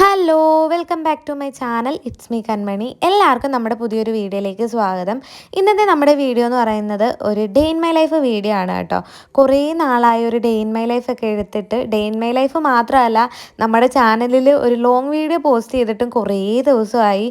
Hi. Hello welcome back to my channel. It's me Kanmani. എല്ലാവർക്കും നമ്മുടെ പുതിയൊരു വീഡിയോയിലേക്ക് സ്വാഗതം. ഇന്നത്തെ നമ്മുടെ വീഡിയോ എന്ന് പറയുന്നത് ഒരു day in my life video ആണ് കേട്ടോ. കുറേ നാളായി ഒരു ഡേ ഇൻ മൈ ലൈഫ് ഒക്കെ എടുത്തിട്ട് ഡേ ഇൻ മൈ ലൈഫ് മാത്രമല്ല നമ്മുടെ ചാനലിൽ ഒരു ലോങ് വീഡിയോ പോസ്റ്റ് ചെയ്തിട്ടും കുറേ ദിവസമായി.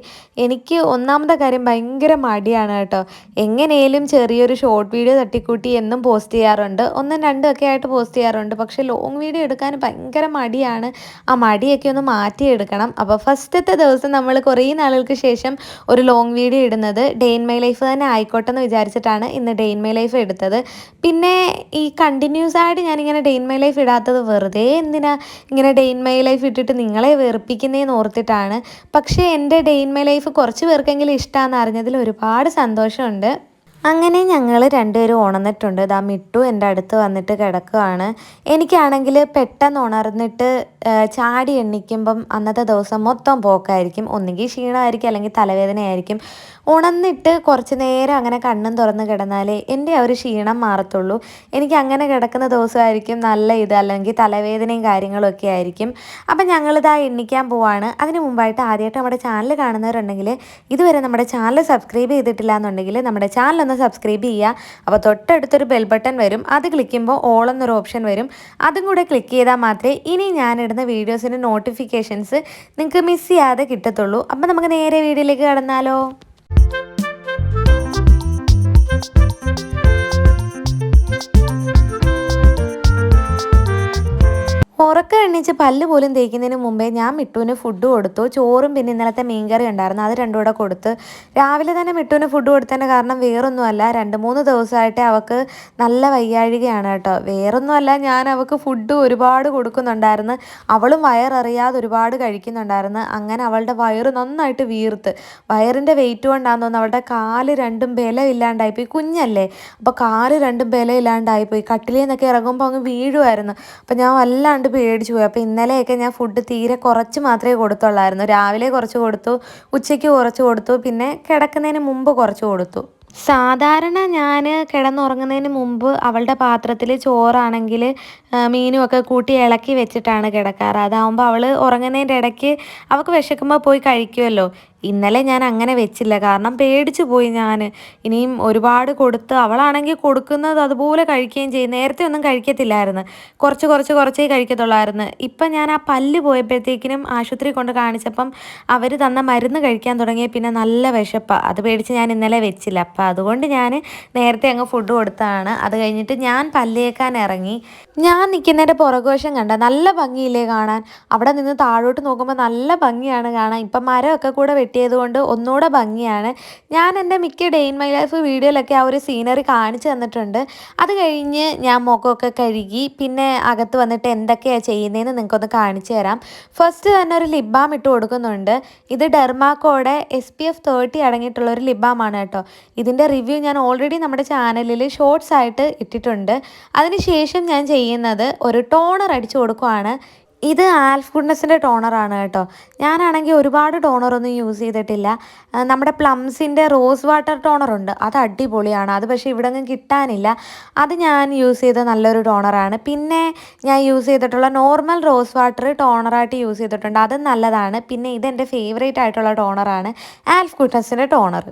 എനിക്ക് ഒന്നാമത്തെ കാര്യം ഭയങ്കര മടിയാണ് കേട്ടോ. എങ്ങനെയും ചെറിയൊരു ഷോർട്ട് വീഡിയോ തട്ടിക്കൂട്ടി എന്നും പോസ്റ്റ് ചെയ്യാറുണ്ട്. ഒന്നും രണ്ടും ഒക്കെ ആയിട്ട് പോസ്റ്റ് ചെയ്യാറുണ്ട്. പക്ഷേ ലോങ് വീഡിയോ എടുക്കാൻ ഭയങ്കര മടിയാണ്. ആ മടിയൊക്കെ ഒന്ന് മാറ്റിയെടുക്കണം. അപ്പോൾ ഫസ്റ്റത്തെ ദിവസം നമ്മൾ കുറേ നാളുകൾക്ക് ശേഷം ഒരു ലോങ് വീഡിയോ ഇടുന്നത് ഡേ ഇൻ മൈ ലൈഫ് തന്നെ ആയിക്കോട്ടെ എന്ന് വിചാരിച്ചിട്ടാണ് ഇന്ന് ഡേ ഇൻ മൈ ലൈഫ് എടുത്തത്. പിന്നെ ഈ കണ്ടിന്യൂസ് ആയിട്ട് ഞാനിങ്ങനെ ഡേ ഇൻ മൈ ലൈഫ് ഇടാത്തത് വെറുതെ എന്തിനാ ഇങ്ങനെ ഡേ ഇൻ മൈ ലൈഫ് ഇട്ടിട്ട് നിങ്ങളെ വെറുപ്പിക്കുന്നതെന്ന് ഓർത്തിട്ടാണ്. പക്ഷേ എന്റെ ഡേ ഇൻ മൈ ലൈഫ് കുറച്ച് പേർക്കെങ്കിലും ഇഷ്ടമാണെന്ന് അറിഞ്ഞതിൽ ഒരുപാട് സന്തോഷമുണ്ട്. അങ്ങനെ ഞങ്ങൾ രണ്ടുപേരും ഉണർന്നിട്ടുണ്ട് ദാ മിട്ടു എന്റെ അടുത്ത് വന്നിട്ട് കിടക്കുകയാണ് എനിക്കാണെങ്കിൽ പെട്ടെന്ന് ഉണർന്നിട്ട് ചാടി എണ്ണിക്കുമ്പം അന്നത്തെ ദിവസം മൊത്തം പോക്കായിരിക്കും. ഒന്നുകിൽ ക്ഷീണമായിരിക്കും അല്ലെങ്കിൽ തലവേദനയായിരിക്കും. ഉണർന്നിട്ട് കുറച്ച് നേരം അങ്ങനെ കണ്ണും തുറന്ന് കിടന്നാലേ എന്റെ ആ ഒരു ക്ഷീണം മാറത്തുള്ളൂ. എനിക്ക് അങ്ങനെ കിടക്കുന്ന ദിവസമായിരിക്കും നല്ല ഇത് അല്ലെങ്കിൽ തലവേദനയും കാര്യങ്ങളൊക്കെ ആയിരിക്കും. അപ്പം ഞങ്ങളിതാ എണ്ണിക്കാൻ പോവാണ്. അതിന് മുമ്പായിട്ട് ആദ്യമായിട്ട് നമ്മുടെ ചാനൽ കാണുന്നവരുണ്ടെങ്കിൽ ഇതുവരെ നമ്മുടെ ചാനൽ സബ്സ്ക്രൈബ് ചെയ്തിട്ടില്ല എന്നുണ്ടെങ്കിൽ നമ്മുടെ ചാനൽ ഒന്ന് സബ്സ്ക്രൈബ് ചെയ്യുക. അപ്പോൾ തൊട്ടടുത്തൊരു ബെൽ ബട്ടൺ വരും. അത് ക്ലിക്കുമ്പോൾ ഓൾ എന്നൊരു ഓപ്ഷൻ വരും. അതും കൂടെ ക്ലിക്ക് ചെയ്താൽ മാത്രമേ ഇനി ഞാനിടുന്ന വീഡിയോസിന്റെ നോട്ടിഫിക്കേഷൻസ് നിങ്ങൾക്ക് മിസ് ചെയ്യാതെ കിട്ടത്തുള്ളൂ. അപ്പോൾ നമുക്ക് നേരെ വീഡിയോയിലേക്ക് കടന്നാലോ? ഉറക്കം എണ്ണിച്ച് പല്ല് പോലും തേക്കുന്നതിന് മുമ്പേ ഞാൻ മിട്ടുവിന് ഫുഡ് കൊടുത്തു. ചോറും പിന്നെ ഇന്നലത്തെ മീൻകറി ഉണ്ടായിരുന്നു. അത് രണ്ടും കൂടെ കൊടുത്ത് രാവിലെ തന്നെ മിട്ടുവിന് ഫുഡ് കൊടുത്തതിന്റെ കാരണം വേറൊന്നുമല്ല. രണ്ട് മൂന്ന് ദിവസമായിട്ട് അവൾക്ക് നല്ല വയ്യാഴികയാണ് കേട്ടോ. വേറൊന്നുമല്ല ഞാൻ അവൾക്ക് ഫുഡ് ഒരുപാട് കൊടുക്കുന്നുണ്ടായിരുന്നു. അവളും വയററിയാതെ ഒരുപാട് കഴിക്കുന്നുണ്ടായിരുന്നു. അങ്ങനെ അവളുടെ വയറ് നന്നായിട്ട് വീർത്ത്. വയറിന്റെ വെയിറ്റ് കൊണ്ടാന്ന് തോന്നുന്നു അവളുടെ കാൽ രണ്ടും ബല ഇല്ലാണ്ടായിപ്പോയി കുഞ്ഞല്ലേ? അപ്പോൾ കാൽ രണ്ടും ബലമില്ലാണ്ടായിപ്പോയി. കട്ടിലിൽ നിന്നൊക്കെ ഇറങ്ങുമ്പോൾ അങ്ങ് വീഴുമായിരുന്നു അപ്പോൾ ഞാൻ വല്ലാണ്ട് പേടിച്ചു പോയി. അപ്പോൾ ഇന്നലെയൊക്കെ ഞാൻ ഫുഡ് തീരെ കുറച്ച് മാത്രമേ കൊടുത്തുള്ളായിരുന്നു. രാവിലെ കുറച്ച് കൊടുത്തു ഉച്ചയ്ക്ക് കുറച്ച് കൊടുത്തു പിന്നെ കിടക്കുന്നതിന് മുമ്പ് കുറച്ച് കൊടുത്തു. സാധാരണ ഞാൻ കിടന്നുറങ്ങുന്നതിന് മുമ്പ് അവളുടെ പാത്രത്തിൽ ചോറാണെങ്കിൽ മീനും ഒക്കെ കൂട്ടി ഇളക്കി വെച്ചിട്ടാണ് കിടക്കാറ്. അതാവുമ്പോൾ അവൾ ഉറങ്ങുന്നതിന്റെ ഇടയ്ക്ക് അവൾക്ക് വിശക്കുമ്പോൾ പോയി കഴിക്കുമല്ലോ ഇന്നലെ ഞാൻ അങ്ങനെ വെച്ചില്ല. കാരണം പേടിച്ചു പോയി ഞാൻ ഇനിയും ഒരുപാട് കൊടുത്ത് അവളാണെങ്കിൽ കൊടുക്കുന്നത് അതുപോലെ കഴിക്കുകയും ചെയ്യും. നേരത്തെ ഒന്നും കഴിക്കത്തില്ലായിരുന്നു. കുറച്ച് കുറച്ച് കുറച്ചേ കഴിക്കത്തുള്ളായിരുന്നു. ഇപ്പം ഞാൻ ആ പല്ല് പോയപ്പോഴത്തേക്കിനും ആശുപത്രി കൊണ്ട് കാണിച്ചപ്പം അവർ തന്ന മരുന്ന് കഴിക്കാൻ തുടങ്ങിയ പിന്നെ നല്ല വിശപ്പാണ് അത് പേടിച്ച് ഞാൻ ഇന്നലെ വെച്ചില്ല. അപ്പം അതുകൊണ്ട് ഞാൻ നേരത്തെ അങ്ങ് ഫുഡ് കൊടുത്തതാണ് അത് കഴിഞ്ഞിട്ട് ഞാൻ പല്ലേക്കാൻ ഇറങ്ങി. ഞാൻ നിൽക്കുന്നതിന്റെ പുറകോശം കണ്ട നല്ല ഭംഗിയില്ലേ കാണാൻ? അവിടെ നിന്ന് താഴോട്ട് നോക്കുമ്പോൾ നല്ല ഭംഗിയാണ് കാണാൻ. ഇപ്പം മരമൊക്കെ കൂടെ വെട്ടിയത് കൊണ്ട് ഒന്നുകൂടെ ഭംഗിയാണ്. ഞാൻ എന്റെ മിക്ക ഡേ ഇൻ മൈ ലൈഫ് വീഡിയോയിലൊക്കെ ആ ഒരു സീനറി കാണിച്ചു തന്നിട്ടുണ്ട്. അത് കഴിഞ്ഞ് ഞാൻ മുഖമൊക്കെ കഴുകി പിന്നെ അകത്ത് വന്നിട്ട് എന്തൊക്കെയാണ് ചെയ്യുന്നതെന്ന് നിങ്ങൾക്കൊന്ന് കാണിച്ചു തരാം. ഫസ്റ്റ് തന്നെ ഒരു ലിബാം ഇട്ട് കൊടുക്കുന്നുണ്ട്. ഇത് ഡെർമാക്കോടെ എസ് പി എഫ് തേർട്ടി അടങ്ങിയിട്ടുള്ള ഒരു ആണ് കേട്ടോ. ഇതിന്റെ റിവ്യൂ ഞാൻ ഓൾറെഡി നമ്മുടെ ചാനലിൽ ഷോർട്സ് ആയിട്ട് ഇട്ടിട്ടുണ്ട്. അതിനുശേഷം ഞാൻ ചെയ്യുന്നത് ഒരു ടോണർ അടിച്ചു കൊടുക്കുവാണ്. ഇത് ആൽഫ് ഗുഡ്നസിന്റെ ടോണറാണ് കേട്ടോ. ഞാനാണെങ്കിൽ ഒരുപാട് ടോണറൊന്നും യൂസ് ചെയ്തിട്ടില്ല. നമ്മുടെ പ്ലംസിന്റെ റോസ് വാട്ടർ ടോണറുണ്ട് അത് അടിപൊളിയാണ്. അത് പക്ഷേ ഇവിടെ ഒന്നും കിട്ടാനില്ല. അത് ഞാൻ യൂസ് ചെയ്ത നല്ലൊരു ടോണറാണ് പിന്നെ ഞാൻ യൂസ് ചെയ്തിട്ടുള്ള നോർമൽ റോസ് വാട്ടർ ടോണറായിട്ട് യൂസ് ചെയ്തിട്ടുണ്ട്. അത് നല്ലതാണ്. പിന്നെ ഇതെന്റെ ഫേവറേറ്റ് ആയിട്ടുള്ള ടോണറാണ് ആൽഫ് ഗുഡ്നസിന്റെ ടോണർ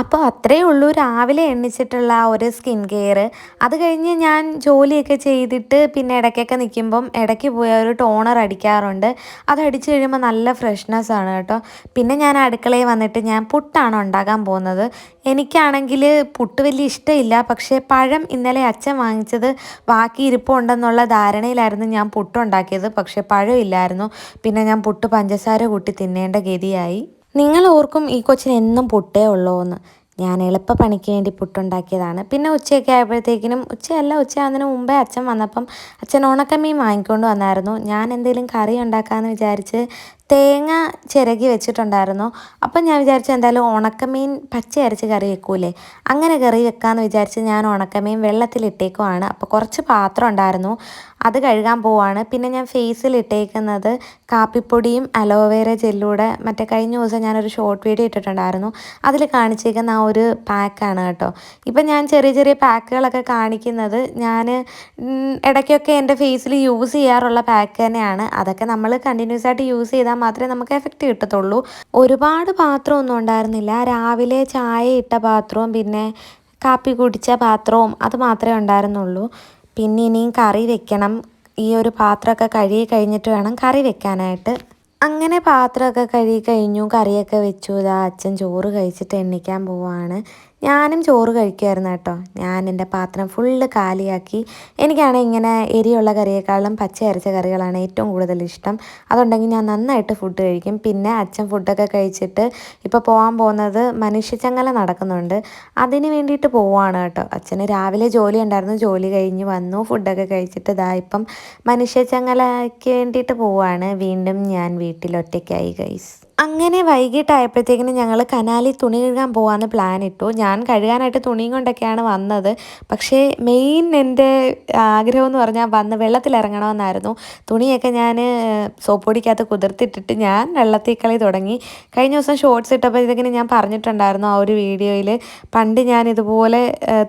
അപ്പോൾ അത്രയേ ഉള്ളൂ. രാവിലെ എണ്ണിച്ചിട്ടുള്ള ആ ഒരു സ്കിൻ കെയർ അത് കഴിഞ്ഞ് ഞാൻ ജോലിയൊക്കെ ചെയ്തിട്ട് പിന്നെ ഇടയ്ക്കൊക്കെ നിൽക്കുമ്പം ഇടയ്ക്ക് പോയ ഒരു ടോണർ അടിക്കാറുണ്ട്. അത് അടിച്ചു കഴിയുമ്പോൾ നല്ല ഫ്രഷ്നെസ് ആണ് കേട്ടോ. പിന്നെ ഞാൻ അടുക്കളയിൽ വന്നിട്ട് ഞാൻ പുട്ടാണ് ഉണ്ടാക്കാൻ പോകുന്നത്. എനിക്കാണെങ്കിൽ പുട്ട് വലിയ ഇഷ്ടമില്ല. പക്ഷേ പഴം ഇന്നലെ അച്ഛൻ വാങ്ങിച്ചത് ബാക്കി ഇരിപ്പുണ്ടെന്നുള്ള ധാരണയിലായിരുന്നു ഞാൻ പുട്ടുണ്ടാക്കിയത്. പക്ഷേ പഴം ഇല്ലായിരുന്നു പിന്നെ ഞാൻ പുട്ട് പഞ്ചസാര കൂട്ടി തിന്നേണ്ട ഗതിയായി. നിങ്ങൾ ഓർക്കും ഈ കൊച്ചിന് എന്നും പുട്ടേ ഉള്ളൂ എന്ന് ഞാൻ എളുപ്പ പണിക്ക് വേണ്ടി പുട്ടുണ്ടാക്കിയതാണ്. പിന്നെ ഉച്ചയൊക്കെ ആയപ്പോഴത്തേക്കിനും ഉച്ചയല്ല ഉച്ചയാകുന്നതിന് മുമ്പേ അച്ഛൻ വന്നപ്പം അച്ഛൻ ഉണക്കമീൻ വാങ്ങിക്കൊണ്ട് വന്നായിരുന്നു. ഞാൻ എന്തെങ്കിലും കറി ഉണ്ടാക്കാമെന്ന് വിചാരിച്ച് തേങ്ങ ചിരകി വെച്ചിട്ടുണ്ടായിരുന്നു. അപ്പം ഞാൻ വിചാരിച്ചു എന്തായാലും ഉണക്കമീൻ പച്ച അരച്ച് കറി വെക്കൂലേ. അങ്ങനെ കറി വെക്കാമെന്ന് വിചാരിച്ച് ഞാൻ ഉണക്കമീൻ വെള്ളത്തിലിട്ടേക്കുവാണ് അപ്പോൾ കുറച്ച് പാത്രം ഉണ്ടായിരുന്നു. അത് കഴുകാൻ പോവാണ്. പിന്നെ ഞാൻ ഫേസിൽ ഇട്ടേക്കുന്നത് കാപ്പിപ്പൊടിയും അലോവേര ജെല്ലൂടെ. മറ്റേ കഴിഞ്ഞ ദിവസം ഞാനൊരു ഷോർട്ട് വീഡിയോ ഇട്ടിട്ടുണ്ടായിരുന്നു. അതിൽ കാണിച്ചേക്കുന്ന ആ ഒരു പാക്കാണ് കേട്ടോ. ഇപ്പം ഞാൻ ചെറിയ ചെറിയ പാക്കുകളൊക്കെ കാണിക്കുന്നത് ഞാൻ ഇടയ്ക്കൊക്കെ എന്റെ ഫേസിൽ യൂസ് ചെയ്യാറുള്ള പാക്ക് തന്നെയാണ്. അതൊക്കെ നമ്മൾ കണ്ടിന്യൂസ് ആയിട്ട് യൂസ് ചെയ്താൽ മാത്രമേ നമുക്ക് എഫക്റ്റ് കിട്ടത്തുള്ളൂ. ഒരുപാട് പാത്രമൊന്നും ഉണ്ടായിരുന്നില്ല. രാവിലെ ചായ ഇട്ട പാത്രവും പിന്നെ കാപ്പി കുടിച്ച പാത്രവും അത് മാത്രമേ ഉണ്ടായിരുന്നുള്ളൂ. പിന്നെ ഇനിയും കറി വെക്കണം. ഈ ഒരു പാത്രമൊക്കെ കഴുകി കഴിഞ്ഞിട്ട് വേണം കറി വെക്കാനായിട്ട്. അങ്ങനെ പാത്രമൊക്കെ കഴുകി കഴിഞ്ഞു കറിയൊക്കെ വെച്ചു. ഇതാ അച്ഛൻ ചോറ് കഴിച്ചിട്ട് എണ്ണിക്കാൻ പോവാണ്. ഞാനും ചോറ് കഴിക്കുമായിരുന്നു കേട്ടോ. ഞാൻ എന്റെ പാത്രം ഫുള്ള് കാലിയാക്കി. എനിക്കാണെങ്കിൽ ഇങ്ങനെ എരിയുള്ള കറിയേക്കാളും പച്ച അരച്ച കറികളാണ് ഏറ്റവും കൂടുതൽ ഇഷ്ടം. അതുണ്ടെങ്കിൽ ഞാൻ നന്നായിട്ട് ഫുഡ് കഴിക്കും. പിന്നെ അച്ഛൻ ഫുഡൊക്കെ കഴിച്ചിട്ട് ഇപ്പോൾ പോകാൻ പോകുന്നത് മനുഷ്യച്ചങ്ങല നടക്കുന്നുണ്ട്. അതിന് വേണ്ടിയിട്ട് പോവാണ് കേട്ടോ. അച്ഛന് രാവിലെ ജോലി ഉണ്ടായിരുന്നു. ജോലി കഴിഞ്ഞ് വന്നു. ഫുഡൊക്കെ കഴിച്ചിട്ട് ഇതാ ഇപ്പം മനുഷ്യച്ചങ്ങലയ്ക്ക് വേണ്ടിയിട്ട് പോവാണ്. വീണ്ടും ഞാൻ വീട്ടിൽ ഒറ്റയ്ക്കായി ഗൈസ് അങ്ങനെ വൈകിട്ടായപ്പോഴത്തേക്കിനും ഞങ്ങൾ കനാലിൽ തുണി കഴുകാൻ പോകാമെന്ന് പ്ലാൻ ഇട്ടു. ഞാൻ കഴുകാനായിട്ട് തുണിയും കൊണ്ടൊക്കെയാണ് വന്നത്. പക്ഷേ മെയിൻ എന്റെ ആഗ്രഹം എന്ന് പറഞ്ഞാൽ വന്ന് വെള്ളത്തിലിറങ്ങണമെന്നായിരുന്നു തുണിയൊക്കെ ഞാൻ സോപ്പ് പൊടിക്കകത്ത് കുതിർത്തിട്ടിട്ട് ഞാൻ വെള്ളത്തിൽ കളി തുടങ്ങി. കഴിഞ്ഞ ദിവസം ഷോർട്സ് ഇട്ടപ്പോഴത്തേക്കിനും ഞാൻ പറഞ്ഞിട്ടുണ്ടായിരുന്നു ആ ഒരു വീഡിയോയിൽ പണ്ട് ഞാൻ ഇതുപോലെ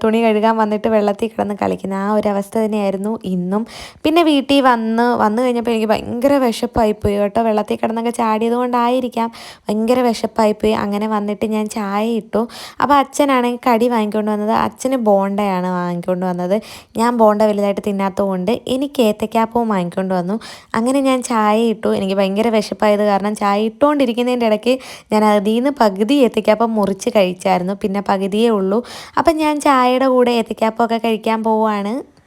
തുണി കഴുകാൻ വന്നിട്ട് വെള്ളത്തിൽ കിടന്ന് കളിക്കുന്ന ആ ഒരു അവസ്ഥ തന്നെയായിരുന്നു ഇന്നും. പിന്നെ വീട്ടിൽ വന്ന് വന്നു കഴിഞ്ഞപ്പോൾ എനിക്ക് ഭയങ്കര വിശപ്പായിപ്പോയി കേട്ടോ. വെള്ളത്തിൽ കിടന്നൊക്കെ ചാടിയത് കൊണ്ടായിരിക്കാം ഭയങ്കര വിശപ്പായിപ്പോയി. അങ്ങനെ വന്നിട്ട് ഞാൻ ചായ ഇട്ടു. അപ്പോൾ അച്ഛനാണെങ്കിൽ കടി വാങ്ങിക്കൊണ്ട് വന്നത്. അച്ഛന് ബോണ്ടയാണ് വാങ്ങിക്കൊണ്ട് വന്നത്. ഞാൻ ബോണ്ട വലുതായിട്ട് തിന്നാത്തതുകൊണ്ട് എനിക്ക് ഏത്തക്കാപ്പവും വാങ്ങിക്കൊണ്ട് വന്നു. അങ്ങനെ ഞാൻ ചായ ഇട്ടു. എനിക്ക് ഭയങ്കര വിശപ്പായത് കാരണം ചായ ഇട്ടുകൊണ്ടിരിക്കുന്നതിന്റെ ഇടയ്ക്ക് ഞാൻ അതിൽ നിന്ന് പകുതി ഏത്തക്കാപ്പം മുറിച്ച് കഴിച്ചായിരുന്നു. പിന്നെ പകുതിയേ ഉള്ളൂ. അപ്പം ഞാൻ ചായയുടെ കൂടെ ഏത്തക്കാപ്പമൊക്കെ കഴിക്കാൻ പോവുകയാണ്.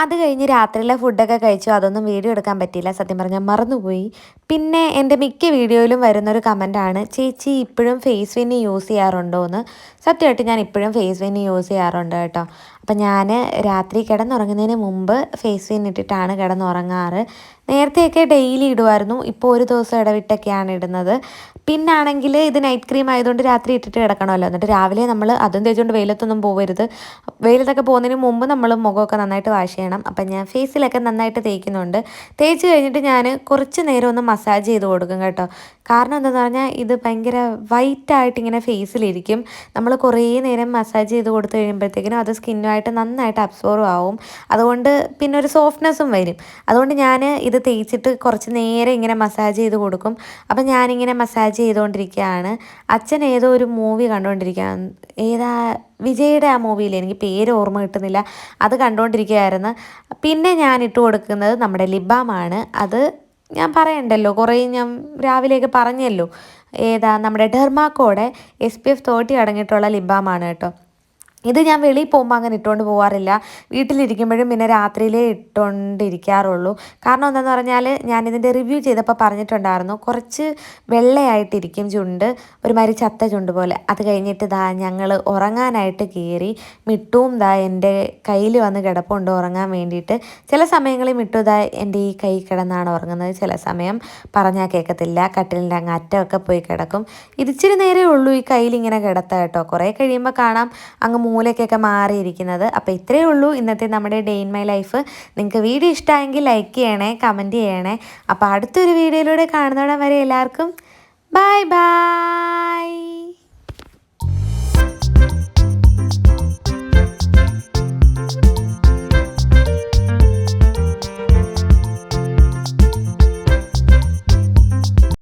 അത് കഴിഞ്ഞ് രാത്രിയിലെ ഫുഡൊക്കെ കഴിച്ചു. അതൊന്നും വീഡിയോ എടുക്കാൻ പറ്റിയില്ല സത്യം പറഞ്ഞാൽ മറന്നുപോയി. പിന്നെ എന്റെ മിക്ക വീഡിയോയിലും വരുന്നൊരു കമന്റാണ് ചേച്ചി ഇപ്പോഴും ഫേസ് വിന്നി യൂസ് ചെയ്യാറുണ്ടോ എന്ന് സത്യമായിട്ട് ഞാൻ ഇപ്പോഴും ഫേസ് വിന്നി യൂസ് ചെയ്യാറുണ്ട് കേട്ടോ. അപ്പം ഞാൻ രാത്രി കിടന്നുറങ്ങുന്നതിന് മുമ്പ് ഫേസ് വിൻ ഇട്ടിട്ടാണ് കിടന്നുറങ്ങാറ്. നേരത്തെയൊക്കെ ഡെയിലി ഇടുമായിരുന്നു ഇപ്പോൾ ഒരു ദിവസം ഇടവിട്ടൊക്കെയാണ് ഇടുന്നത്. പിന്നാണെങ്കിൽ ഇത് നൈറ്റ് ക്രീം ആയതുകൊണ്ട് രാത്രി ഇട്ടിട്ട് കിടക്കണമല്ലോ. എന്നിട്ട് രാവിലെ നമ്മൾ അതും തേച്ചുകൊണ്ട് വെയിലത്തൊന്നും പോകരുത് വെയിലത്തൊക്കെ പോകുന്നതിന് മുമ്പ് നമ്മൾ മുഖമൊക്കെ നന്നായിട്ട് വാഷ് ചെയ്യണം. അപ്പം ഞാൻ ഫേസിലൊക്കെ നന്നായിട്ട് തേക്കുന്നുണ്ട്. തേച്ച് കഴിഞ്ഞിട്ട് ഞാൻ കുറച്ച് നേരം ഒന്ന് മസാജ് ചെയ്ത് കൊടുക്കും കേട്ടോ. കാരണം എന്താണെന്ന് പറഞ്ഞാൽ ഇത് ഭയങ്കര വൈറ്റായിട്ട് ഇങ്ങനെ ഫേസിലിരിക്കും നമ്മൾ കുറേ നേരം മസാജ് ചെയ്ത് കൊടുത്തു കഴിയുമ്പോഴത്തേക്കിനും അത് സ്കിന്നുമായിട്ട് നന്നായിട്ട് അബ്സോർവ് ആവും. അതുകൊണ്ട് പിന്നെ ഒരു സോഫ്റ്റ്നെസ്സും വരും. അതുകൊണ്ട് ഞാൻ ഇത് തേച്ചിട്ട് കുറച്ച് നേരം ഇങ്ങനെ മസാജ് ചെയ്ത് കൊടുക്കും. അപ്പം ഞാനിങ്ങനെ മസാജ് ചെയ്തുകൊണ്ടിരിക്കുകയാണ് അച്ഛൻ ഏതോ ഒരു മൂവി കണ്ടുകൊണ്ടിരിക്കുകയാണ് ഏതാ വിജയുടെ ആ മൂവിയിൽ എനിക്ക് പേര് ഓർമ്മ കിട്ടുന്നില്ല. അത് കണ്ടുകൊണ്ടിരിക്കുകയായിരുന്നു പിന്നെ ഞാൻ ഇട്ട് കൊടുക്കുന്നത് നമ്മുടെ ലിബാമാണ്. അത് ഞാൻ പറയണ്ടല്ലോ കുറേ ഞാൻ രാവിലെയൊക്കെ പറഞ്ഞല്ലോ. ഏതാ നമ്മുടെ ഡെർമാക്കോടെ എസ് പി എഫ് തേർട്ടി അടങ്ങിയിട്ടുള്ള ലിബാമാണ് കേട്ടോ. ഇത് ഞാൻ വെളിയിൽ പോകുമ്പോൾ അങ്ങനെ ഇട്ടുകൊണ്ട് പോകാറില്ല വീട്ടിലിരിക്കുമ്പോഴും പിന്നെ രാത്രിയിലേ ഇട്ടുകൊണ്ടിരിക്കാറുള്ളൂ കാരണം എന്താണെന്ന് പറഞ്ഞാൽ ഞാനിതിന്റെ റിവ്യൂ ചെയ്തപ്പോൾ പറഞ്ഞിട്ടുണ്ടായിരുന്നു കുറച്ച് വെള്ളയായിട്ടിരിക്കും ചുണ്ട് ഒരുമാതിരി ചത്ത ചുണ്ട് പോലെ. അത് കഴിഞ്ഞിട്ട് ദാ ഞങ്ങൾ ഉറങ്ങാനായിട്ട് കയറി മിട്ടും ദാ എന്റെ കയ്യിൽ വന്ന് കിടപ്പുണ്ട് ഉറങ്ങാൻ വേണ്ടിയിട്ട്. ചില സമയങ്ങളിൽ മിട്ടു ദാ എന്റെ ഈ കൈ കിടന്നാണ് ഉറങ്ങുന്നത്. ചില സമയം പറഞ്ഞാൽ കേൾക്കത്തില്ല കട്ടിലിന്റെ അങ്ങ് അറ്റമൊക്കെ പോയി കിടക്കും. ഇതിച്ചിരി നേരേ ഉള്ളൂ ഈ കയ്യിൽ ഇങ്ങനെ കിടത്ത കേട്ടോ. കുറേ കഴിയുമ്പോൾ കാണാം അങ്ങ് മൂലയ്ക്കൊക്കെ മാറിയിരിക്കുന്നത്. അപ്പോൾ ഇത്രയേ ഉള്ളൂ ഇന്നത്തെ നമ്മുടെ ഡേ ഇൻ മൈ ലൈഫ് നിങ്ങൾക്ക് വീഡിയോ ഇഷ്ടമായെങ്കിൽ ലൈക്ക് ചെയ്യണേ കമന്റ് ചെയ്യണേ. അപ്പോൾ അടുത്തൊരു വീഡിയോയിലൂടെ കാണുന്നോടം വരെ എല്ലാവർക്കും ബൈ ബൈ